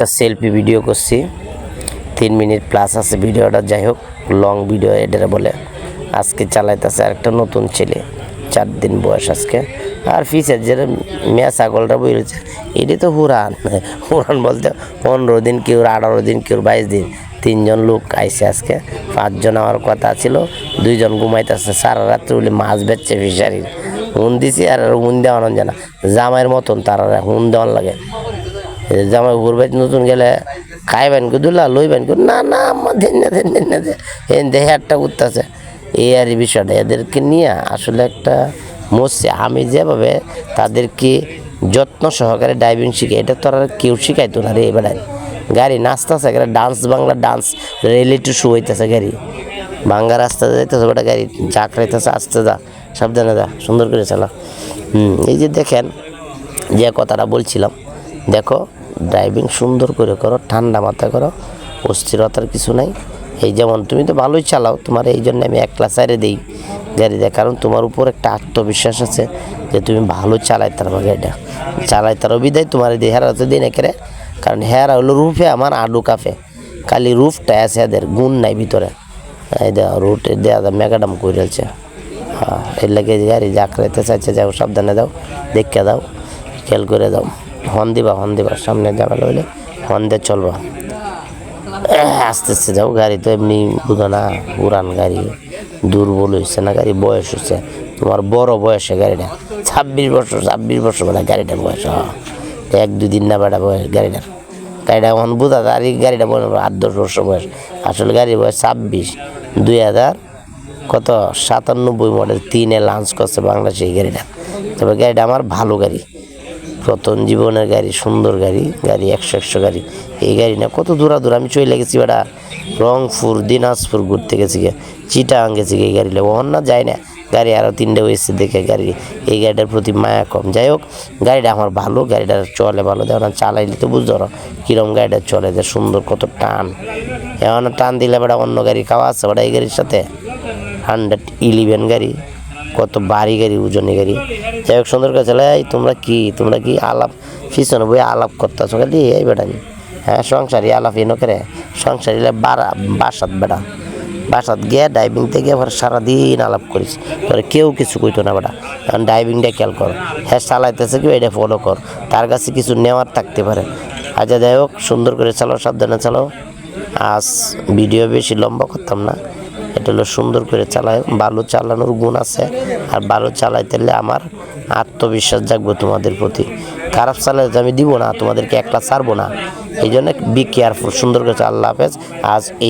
একটা selfie video করছি। তিন মিনিট প্লাস আছে ভিডিওটা যাই হোক লং ভিডিও এটারে বলে। আজকে চালাইতেছে আরেকটা নতুন ছেলে, চার দিন বয়স আজকে। আর ফিসের যে মেয়া ছাগলটা বলেছে এটি তো হুরান। হুরান বলতে পনেরো দিন কেউ আঠারো দিন কেউ বাইশ দিন। তিনজন লোক আইসে আজকে। পাঁচজন আমার কথা ছিল, দুইজন ঘুমাইতেছে। সারা রাত্রে বলে মাছ বেচছে ফিশারির হুন দিছি আর হুন দেওয়ানো জানা। জামাইয়ের মতন তারা হুন দেওয়ান লাগে। জামাই ঘুরবে নতুন গেলে খাইবেন কু দুলা লইবেন কু না না আমার দেন না, দেন দেন না, দেন। দেহে একটা উঠতেছে। এই আর বিষয়টা, এদেরকে নিয়ে আসলে একটা মরছে আমি যেভাবে তাদেরকে যত্ন সহকারে ড্রাইভিং শিখে এটা তো আর কেউ শিখাইতো না রে এবার গাড়ি নাচতেছে একটা dance, Bangla dance reality show হইতেছে গাড়ি। ভাঙ্গা রাস্তা যাইতেছে, ওটা গাড়ি চাকরাইতেছে আসতে যা, সাবধানে যা, সুন্দর করে চালা। হুম, এই যে দেখেন, যে কথাটা বলছিলাম, দেখো ড্রাইভিং সুন্দর করে করো, ঠান্ডা মাথায় করো, অস্থিরতার কিছু নাই। এই যেমন তুমি তো ভালোই চালাও, তোমার এই জন্য আমি এক ক্লাস আরে দিই গাড়িটা কারণ তোমার উপর একটা আত্মবিশ্বাস আছে যে তুমি ভালো চালাই তার গাড়িটা চালাই তার বিদায়, তোমার দিয়ে হেরাতে দিই না কেরে কারণ হেরা হলো রুফে আমার আডু কাফে। খালি রুফটা আছে এদের, গুণ নাই ভিতরে। এই দেওয়া রুটে দেওয়া মেগাডাম করে ফেলছে হ্যাঁ এর লাগে গাড়ি জাকড়াইতে চাইছে, যাও সাবধানে দাও দেখে দাও, খেয়াল করে দাও। হন দিবা হন দিবা সামনে যাবে হইলে হন দিয়ে চলবা। আস্তে আস্তে যাও, গাড়ি তো এমনি বুঝো না, উড়ান গাড়ি, দুর্বল হয়েছে না, গাড়ি বয়স হচ্ছে তোমার বড় বয়সে গাড়িটা, ছাব্বিশ বছর ছাব্বিশ বছর মানে গাড়িটার বয়স। এক, দুই দিন না বেড়া বয়স গাড়িটার। গাড়িটা এখন বোঝা যায় আর গাড়িটা বয়স আট, দশ বছর বয়স। আসলে গাড়ির বয়স ছাব্বিশ, দুই হাজার কত? সাতানব্বই মডেল তিনে লঞ্চ করছে বাংলাদেশে এই গাড়িটা। তবে গাড়িটা আমার ভালো গাড়ি। প্রথম জীবনের গাড়ি, সুন্দর গাড়ি গাড়ি একশো একশো গাড়ি। এই গাড়ি না, কত দূরা দূর, আমি চলে গেছি বেটা রংপুর, দিনাজপুর ঘুরতে গেছি গে চিটাং গেছি এই গাড়ি লেবো না যায় না, গাড়ি আরও তিনটে হয়েছে দেখে গাড়ি। এই গাড়িটার প্রতি মায়া কম। যাই হোক, গাড়িটা আমার ভালো, গাড়িটা চলে ভালো। দেখো না, চালাইলে তো বুঝতে পারো কীরকম গাড়িটা চলে, যে সুন্দর কত টান। এমন টান দিলে বেটা অন্য গাড়ি খাওয়া আছে বেটা এই গাড়ির সাথে। হান্ড্রেড ইলেভেন গাড়ি। কত বাড়ি গাড়ি, উজনে গাড়ি। যাই হোক, সুন্দর করে এই তোমরা কি তোমরা কি আলাপ, পিছনে বই আলাপ করতেছো খালি? এই বেটা হ্যাঁ সংসারী আলাপ এনো করে। সংসারী বাড়া বাসাত বেটা। বাসাত গিয়ে ডাইভিং থেকে আবার সারাদিন আলাপ করিস। তোরে কেউ কিছু কইতো না বেটা। কারণ ডাইভিংটা খেয়াল কর। হ্যাঁ চালাইতেছে কি, এটা ফলো কর। তার কাছে কিছু নেওয়ার থাকতে পারে। আচ্ছা যাই হোক, সুন্দর করে চালাও, সাবধানে চালাও। আজ ভিডিও বেশি লম্বা করতাম না। এটা হলো সুন্দর করে চালায় ভালো চালানোর গুণ আছে। আর ভালো চালাইতে হলে আমার আত্মবিশ্বাস জাগবে তোমাদের প্রতি। খারাপ চালাইতে আমি দিব না, তোমাদেরকে একলা ছাড়বো না। এই জন্য বি কেয়ারফুল সুন্দর করে আল্লাহ হাফেজ। আজ এই